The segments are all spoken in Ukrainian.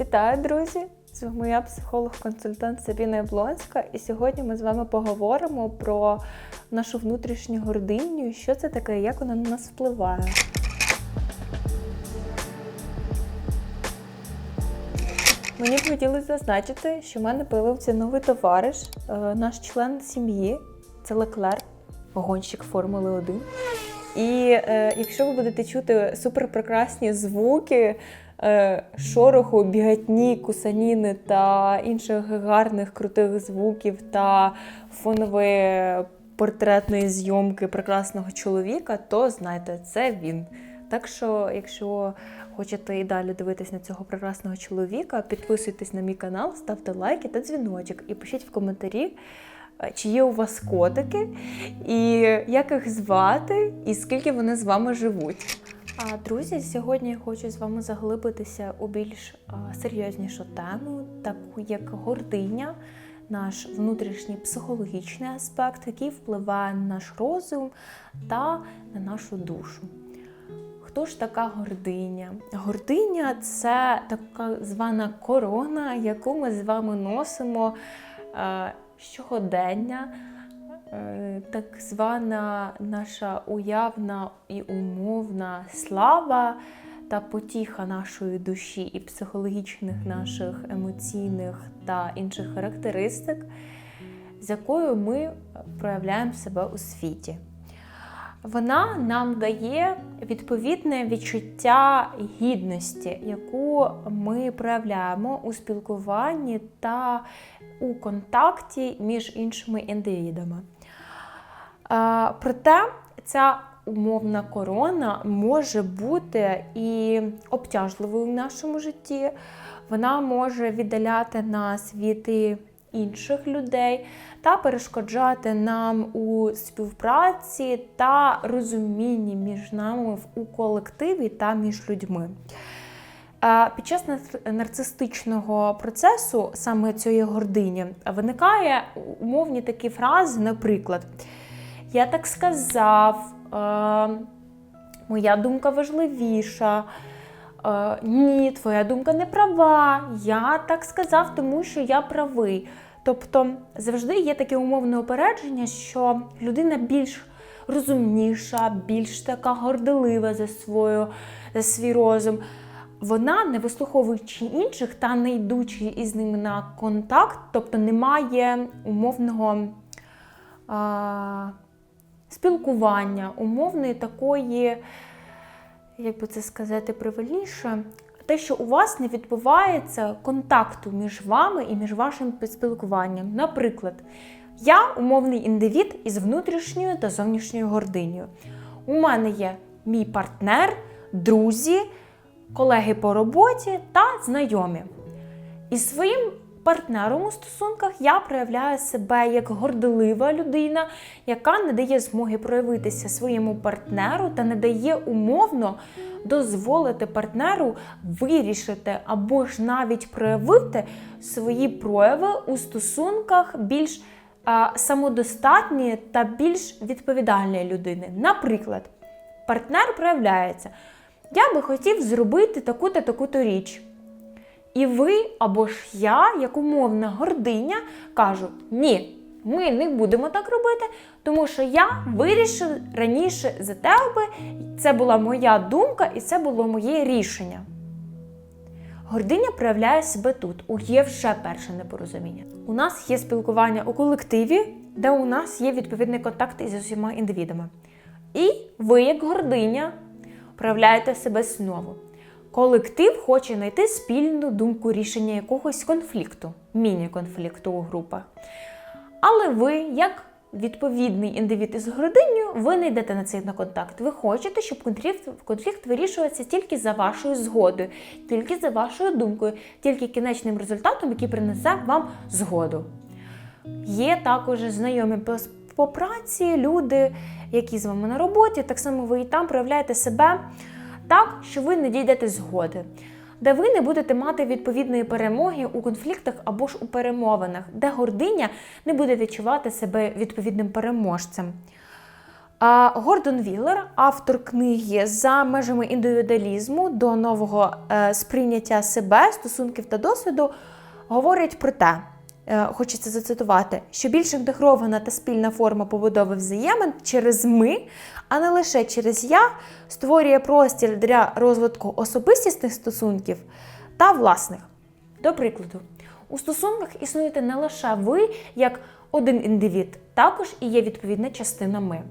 Вітаю, друзі! З вами я психолог-консультант Сабіна Яблонська, і сьогодні ми з вами поговоримо про нашу внутрішню гординю, що це таке, як вона на нас впливає. Мені б хотілося зазначити, що в мене появився новий товариш, е, наш член сім'ї, це Леклер, гонщик Формули 1. І е, якщо ви будете чути суперпрекрасні звуки, е, шороху, бігатні, кусаніни та інших гарних крутих звуків та фонової портретної зйомки прекрасного чоловіка, то знайте, це він. Так що, якщо хочете і далі дивитись на цього прекрасного чоловіка, підписуйтесь на мій канал, ставте лайки та дзвіночок і пишіть в коментарі, е, чи є у вас котики, і як їх звати, і скільки вони з вами живуть. Друзі, сьогодні я хочу з вами заглибитися у більш серйознішу тему, таку як гординя, наш внутрішній психологічний аспект, який впливає на наш розум та на нашу душу. Хто ж така гординя? Гординя це така звана корона, яку ми з вами носимо щогодення, так звана наша уявна і умовна слава та потіха нашої душі і психологічних наших емоційних та інших характеристик, з якою ми проявляємо себе у світі. Вона нам дає відповідне відчуття гідності, яку ми проявляємо у спілкуванні та у контакті між іншими індивідами. Проте ця умовна корона може бути і обтяжливою в нашому житті. Вона може віддаляти нас від інших людей та перешкоджати нам у співпраці та розумінні між нами у колективі та між людьми. Під час нарцистичного процесу, саме цієї гордині, виникає умовні такі фрази, наприклад, я так сказав, е, моя думка важливіша. Е, Ні, твоя думка не права. Я так сказав, тому що я правий. Тобто завжди є таке умовне опередження, що людина більш розумніша, більш така горделива за свою, за свій розум. Вона, не вислуховуючи інших та не йдучи із ними на контакт, тобто немає умовного а, спілкування, умовної такої, як би це сказати правильніше, те, що у вас не відбувається контакту між вами і між вашим спілкуванням. Наприклад, я умовний індивід із внутрішньою та зовнішньою гординею. У мене є мій партнер, друзі, колеги по роботі та знайомі. І своїм партнером у стосунках я проявляю себе як горделива людина, яка не дає змоги проявитися своєму партнеру та не дає умовно дозволити партнеру вирішити або ж навіть проявити свої прояви у стосунках більш самодостатньої та більш відповідальної людини. Наприклад, партнер проявляється. Я би хотів зробити таку-то таку-то річ. І ви або ж я, як умовна гординя, кажу: ні, ми не будемо так робити, тому що я вирішив раніше за тебе. Це була моя думка і це було моє рішення. Гординя проявляє себе тут. У є вже перше непорозуміння. У нас є спілкування у колективі, де у нас є відповідний контакт із усіма індивідами. І ви, як гординя, проявляєте себе знову. Колектив хоче знайти спільну думку рішення якогось конфлікту, міні-конфлікту у групах. Але ви, як відповідний індивід із гординею, ви не йдете на цей на контакт. Ви хочете, щоб конфлікт, конфлікт вирішувався тільки за вашою згодою, тільки за вашою думкою, тільки кінечним результатом, який принесе вам згоду. Є також знайомі по праці люди, які з вами на роботі, так само ви і там проявляєте себе так, що ви не дійдете згоди, де ви не будете мати відповідної перемоги у конфліктах або ж у перемовинах, де гординя не буде відчувати себе відповідним переможцем. А Гордон Віллер, автор книги За межами індивідуалізму до нового е, сприйняття себе, стосунків та досвіду, говорить про те, хочеться зацитувати, що більш інтегрована та спільна форма побудови взаємин через ми, а не лише через я, створює простір для розвитку особистісних стосунків та власних. До прикладу, у стосунках існуєте не лише ви як один індивід, також і є відповідна частина ми.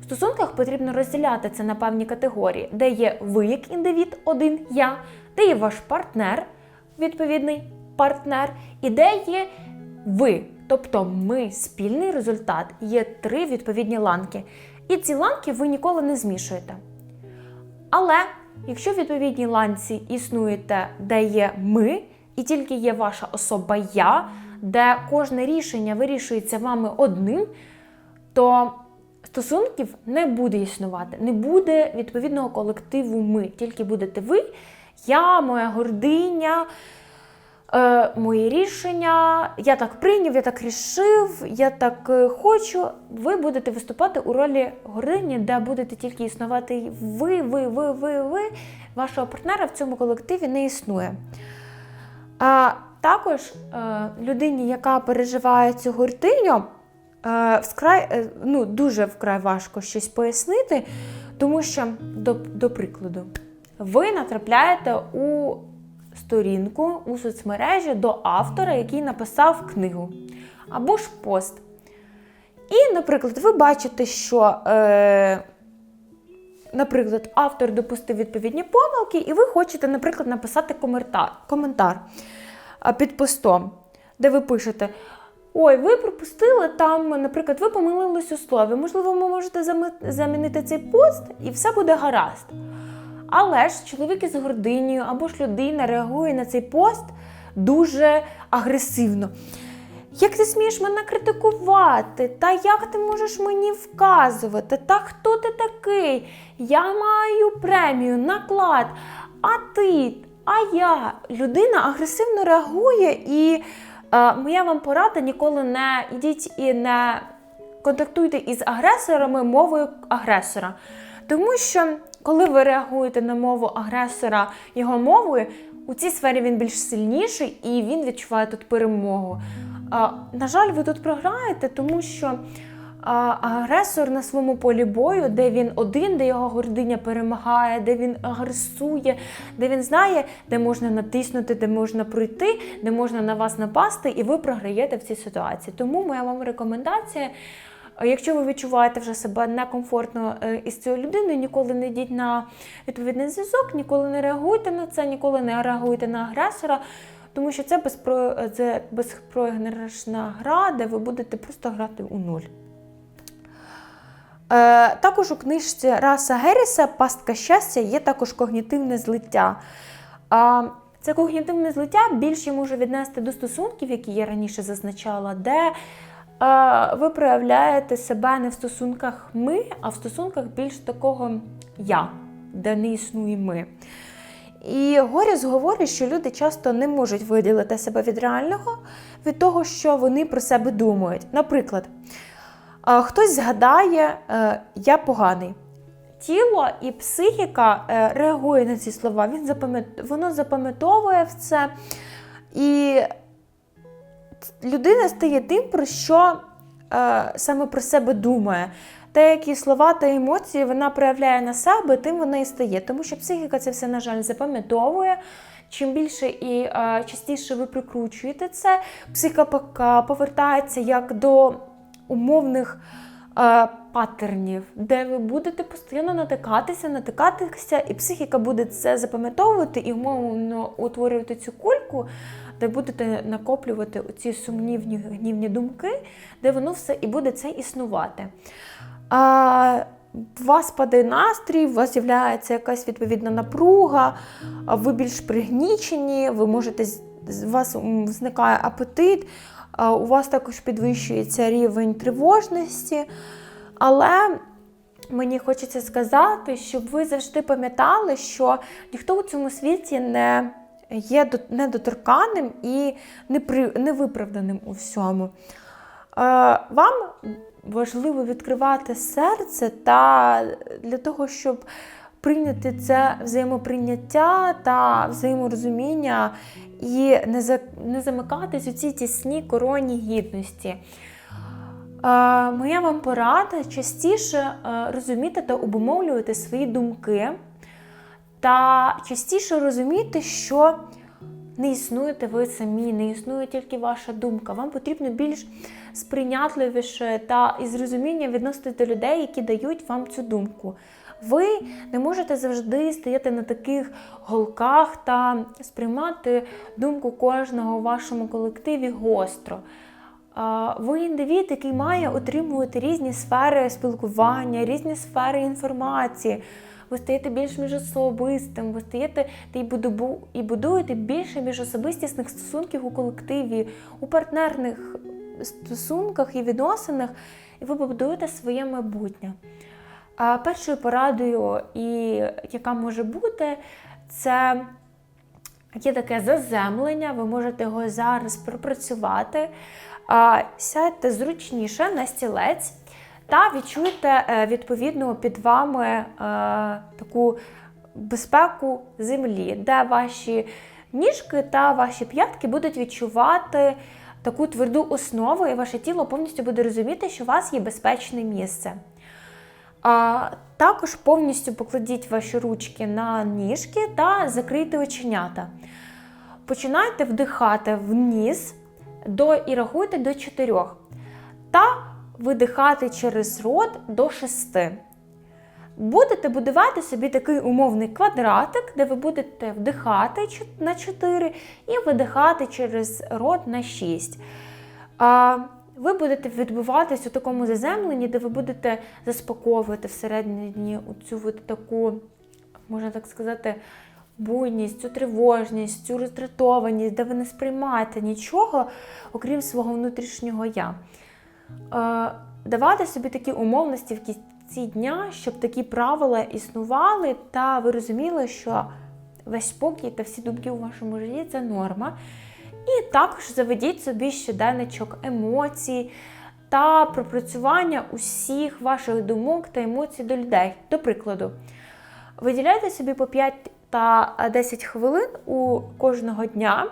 В стосунках потрібно розділяти це на певні категорії, де є ви як індивід, один я, де є ваш партнер, відповідний партнер, і де є ви, тобто ми спільний результат, є три відповідні ланки. І ці ланки ви ніколи не змішуєте. Але якщо в відповідній ланці існуєте, де є ми, і тільки є ваша особа я, де кожне рішення вирішується вами одним, то стосунків не буде існувати, не буде відповідного колективу ми. Тільки будете ви, я, моя гординя, е, мої рішення, я так прийняв, я так рішив, я так е, хочу. Ви будете виступати у ролі гордині, де будете тільки існувати ви, ви, ви, ви, ви. Вашого партнера в цьому колективі не існує. А також е, людині, яка переживає цю гординю, е, вкрай, е, ну, дуже вкрай важко щось пояснити, тому що, до, до прикладу, ви натрапляєте у сторінку у соцмережі до автора, який написав книгу або ж пост. І, наприклад, ви бачите, що, е, наприклад, автор допустив відповідні помилки, і ви хочете, наприклад, написати коментар, коментар під постом, де ви пишете. Ой, ви пропустили там, наприклад, ви помилились у слові. Можливо, ви можете замінити цей пост і все буде гаразд. Але ж чоловік із гординею або ж людина реагує на цей пост дуже агресивно. Як ти смієш мене критикувати? Та як ти можеш мені вказувати? Та хто ти такий? Я маю премію, наклад, а ти, а я. Людина агресивно реагує, і е, моя вам порада ніколи не йдіть і не контактуйте із агресорами мовою агресора. Тому що коли ви реагуєте на мову агресора його мовою, у цій сфері він більш сильніший і він відчуває тут перемогу. На жаль, ви тут програєте, тому що агресор на своєму полі бою, де він один, де його гординя перемагає, де він агресує, де він знає, де можна натиснути, де можна пройти, де можна на вас напасти, і ви програєте в цій ситуації. Тому моя вам рекомендація. Якщо ви відчуваєте вже себе некомфортно е, із цією людиною, ніколи не йдіть на відповідний зв'язок, ніколи не реагуйте на це, ніколи не реагуйте на агресора, тому що це безпро... гра, де ви будете просто грати у нуль. Е, також у книжці Раса Герріса Пастка щастя є також когнітивне злиття. А, це когнітивне злиття більше може віднести до стосунків, які я раніше зазначала, де ви проявляєте себе не в стосунках ми, а в стосунках більш такого я, де не існує ми. І Горіс говорить, що люди часто не можуть виділити себе від реального, від того, що вони про себе думають. Наприклад, хтось згадає, е, я поганий. Тіло і психіка е, реагує на ці слова, він запам'ят- воно запам'ятовує це. І людина стає тим, про що е, саме про себе думає. Те, які слова та емоції вона проявляє на себе, тим вона і стає. Тому що психіка це все, на жаль, запам'ятовує. Чим більше і е, частіше ви прикручуєте це, психіка повертається як до умовних е, паттернів, де ви будете постійно натикатися, натикатися, і психіка буде це запам'ятовувати і умовно утворювати цю кульку, де будете накоплювати ці сумнівні гнівні думки, де воно все і буде це існувати. А, у вас падає настрій, у вас з'являється якась відповідна напруга, ви більш пригнічені, ви можете у вас зникає апетит, у вас також підвищується рівень тривожності. Але мені хочеться сказати, щоб ви завжди пам'ятали, що ніхто у цьому світі не є до- недоторканним і невиправданим у всьому. Е, Вам важливо відкривати серце та для того, щоб прийняти це взаємоприйняття та взаєморозуміння і не за, не замикатись у ці тісні короні гідності. Е, моя вам порада частіше е, розуміти та обумовлювати свої думки, та частіше розуміти, що не існуєте ви самі, не існує тільки ваша думка. Вам потрібно більш сприйнятливіше та із розумінням відноситися до людей, які дають вам цю думку. Ви не можете завжди стояти на таких голках та сприймати думку кожного у вашому колективі гостро. Ви індивід, який має отримувати різні сфери спілкування, різні сфери інформації. Ви стаєте більш міжособистим, ви стаєте і будуєте більше міжособистісних стосунків у колективі, у партнерних стосунках і відносинах, і ви побудуєте своє майбутнє. А першою порадою, і яка може бути, це є таке заземлення, ви можете його зараз пропрацювати. А, Сядьте зручніше на стілець та відчуйте е, відповідно під вами е, таку безпеку землі, де ваші ніжки та ваші п'ятки будуть відчувати таку тверду основу, і ваше тіло повністю буде розуміти, що у вас є безпечне місце. А також повністю покладіть ваші ручки на ніжки та закрийте оченята. Починайте вдихати вниз до, і рахуйте до 4. Та видихати через рот до 6. Будете будувати собі такий умовний квадратик, де ви будете вдихати на 4 і видихати через рот на 6. А ви будете відбуватись у такому заземленні, де ви будете заспокоювати всередині цю от таку, можна так сказати, буйність, цю тривожність, цю роздратованість, де ви не сприймаєте нічого, окрім свого внутрішнього я. Е, Давати собі такі умовності в кінці дня, щоб такі правила існували, та ви розуміли, що весь спокій та всі думки у вашому житті це норма. І також заведіть собі щоденничок емоцій та пропрацювання усіх ваших думок та емоцій до людей. До прикладу, виділяйте собі по 5 та 10 хвилин у кожного дня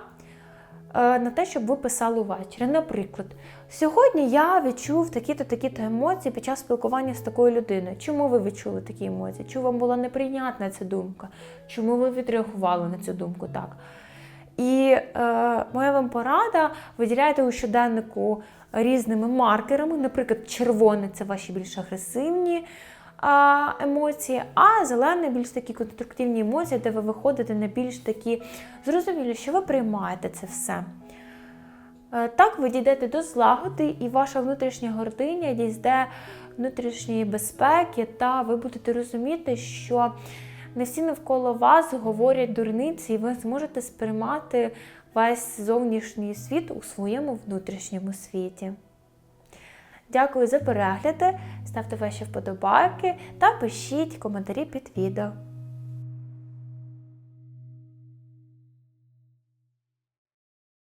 на те, щоб ви писали ввечері. Наприклад, сьогодні я відчув такі-то такі-то емоції під час спілкування з такою людиною. Чому ви відчули такі емоції? Чому вам була неприйнятна ця думка? Чому ви відреагували на цю думку так? І е, моя вам порада: виділяйте у щоденнику різними маркерами. Наприклад, червоний це ваші більш агресивні емоції, а зелений більш такі конструктивні емоції, де ви виходите на більш такі зрозумілі, що ви приймаєте це все. Е, Так ви дійдете до злагоди, і ваша внутрішня гординя дійде внутрішньої безпеки, та ви будете розуміти, що не всі навколо вас говорять дурниці, і ви зможете сприймати весь зовнішній світ у своєму внутрішньому світі. Дякую за перегляди, ставте ваші вподобайки та пишіть коментарі під відео.